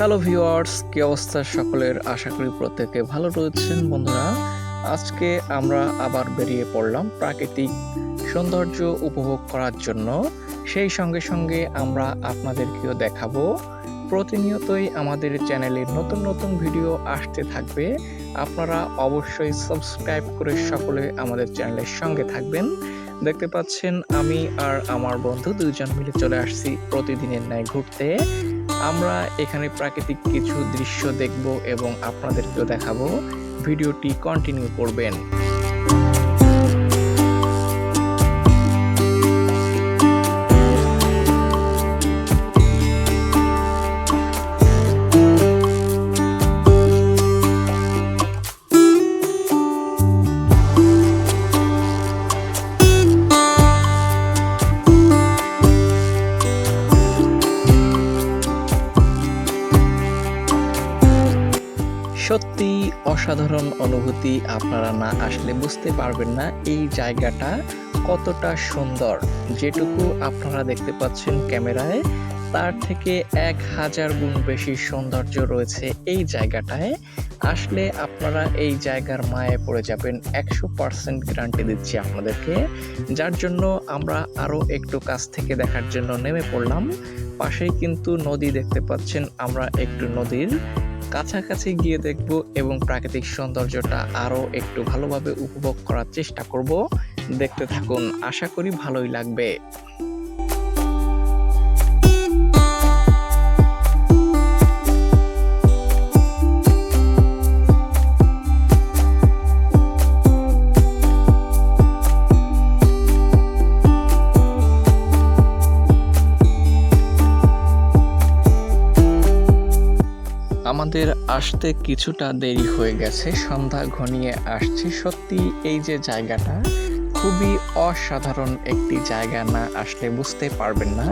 Hello viewers কি অবস্থা সকলের? আশা করি প্রত্যেকে ভালো রয়েছেন, বন্ধুরা। আজকে আমরা আবার বেরিয়ে পড়লাম প্রাকৃতিক সৌন্দর্য উপভোগ করার জন্য। সেই সঙ্গে সঙ্গে আমরা আপনাদেরকেও দেখাবো। প্রতিনিয়তই আমাদের চ্যানেলে নতুন নতুন ভিডিও আসতে থাকবে। আপনারা অবশ্যই সাবস্ক্রাইব করে সকলে আমাদের চ্যানেলের সঙ্গে থাকবেন। দেখতে পাচ্ছেন আমি আর আমার বন্ধু দুজন মিলে চলে আসছি প্রতিদিনের ন্যায় ঘুরতে। আমরা এখানে প্রাকৃতিক কিছু দৃশ্য দেখব এবং আপনাদেরকেও দেখাবো। ভিডিওটি কন্টিনিউ করবেন। অসাধারণ অনুভূতি আপনারা না আসলে বুঝতে পারবেন না এই জায়গাটা কতটা সুন্দর। যেটুকু আপনারা দেখতে পাচ্ছেন ক্যামেরায়, তার থেকে এক হাজার গুণ বেশি সৌন্দর্য রয়েছে এই জায়গাটায়। আসলে আপনারা এই জায়গার মায়ে পড়ে যাবেন, একশো পার্সেন্ট গ্যারান্টি দিচ্ছি আপনাদেরকে। যার জন্য আমরা আরও একটু কাছ থেকে দেখার জন্য নেমে পড়লাম। পাশেই কিন্তু নদী দেখতে পাচ্ছেন, আমরা একটু নদীর কাছাকাছি গিয়ে দেখব এবং প্রাকৃতিক সৌন্দর্যটা আরও একটু ভালোভাবে উপভোগ করার চেষ্টা করব। দেখতে থাকুন, আশা করি ভালোই লাগবে। আমাদের আসতে কিছুটা দেরি হয়ে গেছে, সন্ধ্যা ঘনিয়ে আসছে। সত্যি এই যে জায়গাটা খুবই অসাধারণ একটি জায়গা না আসলে বুঝতে পারবেন না।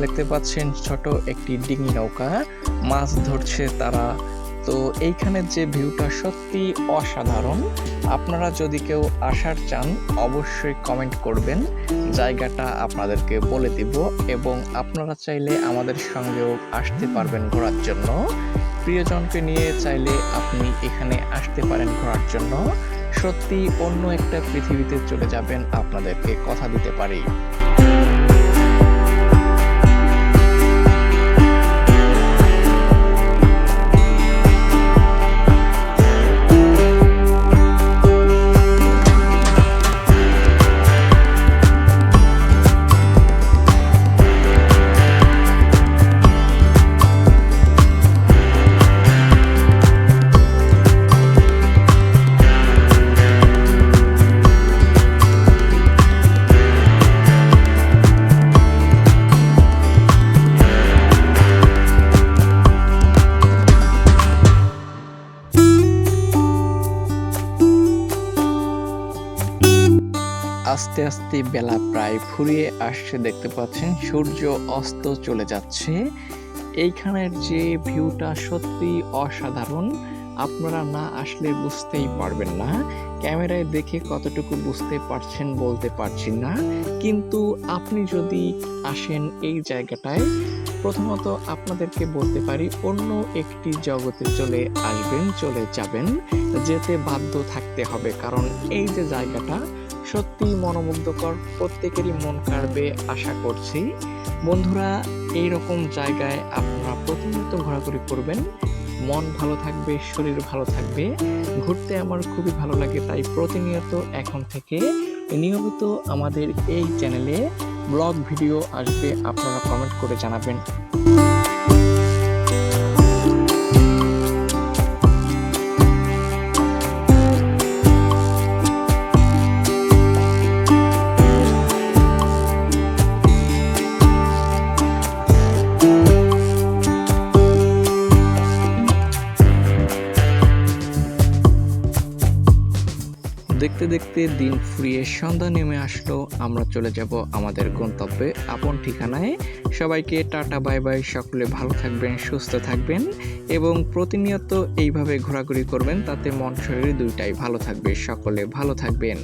দেখতে পাচ্ছেন ছোট একটি ডিঙি নৌকা, মাছ ধরছে তারা। তো এইখানের যে ভিউটা সত্যি অসাধারণ। আপনারা যদি কেউ আসার চান, অবশ্যই কমেন্ট করবেন। জায়গাটা আপনাদেরকে বলে দিব এবং আপনারা চাইলে আমাদের সঙ্গেও আসতে পারবেন ঘোরার জন্য। প্রিয়জনকে নিয়ে চাইলে আপনি এখানে আসতে পারেন ঘোরার জন্য। সত্যি অন্য একটা পৃথিবীতে চলে যাবেন, আপনাদেরকে কথা দিতে পারি। আস্তে আস্তে বেলা প্রায় ফুরিয়ে আসছে, দেখতে পাচ্ছেন সূর্য অস্ত চলে যাচ্ছে। এইখানের যে ভিউটা সত্যি অসাধারণ। আপনারা না আসলে বুঝতেই পারবেন না। ক্যামেরায় দেখে কতটুকু বুঝতে পারছেন, বলতে পারছি না। কিন্তু আপনি যদি আসেন এই জায়গাটায়, প্রথমত আপনাদেরকে বলতে পারি, অন্য একটি জগতে চলে আসবেন, চলে যাবেন। যেতে বাধ্য থাকতে হবে। কারণ এই যে জায়গাটা সত্যি মনোমুগ্ধকর। প্রত্যেকেরই মন কাড়বে, আশা করছি। বন্ধুরা এই রকম জায়গায় আপনারা প্রতিনিয়ত ঘোরাঘুরি করবেন। মন ভালো থাকবে, শরীর ভালো থাকবে। ঘুরতে আমার খুবই ভালো লাগে, তাই প্রতিনিয়ত এখন থেকে নিয়মিত আমাদের এই চ্যানেলে ব্লগ ভিডিও আসবে, আপনারা কমেন্ট করে জানাবেন। দেখতে দেখতে দিন ফুরিয়ে সন্ধ্যা নেমে আসলো, আমরা চলে যাব আমাদের গন্তব্যে আপন ঠিকানায়। সবাইকে টাটা, বাই বাই, সকলে ভালো থাকবেন, সুস্থ থাকবেন এবং প্রতিনিয়ত এইভাবে ঘোরাঘুরি করবেন, তাতে মন, শরীর দুইটাই ভালো থাকবে, সকলে ভালো থাকবেন।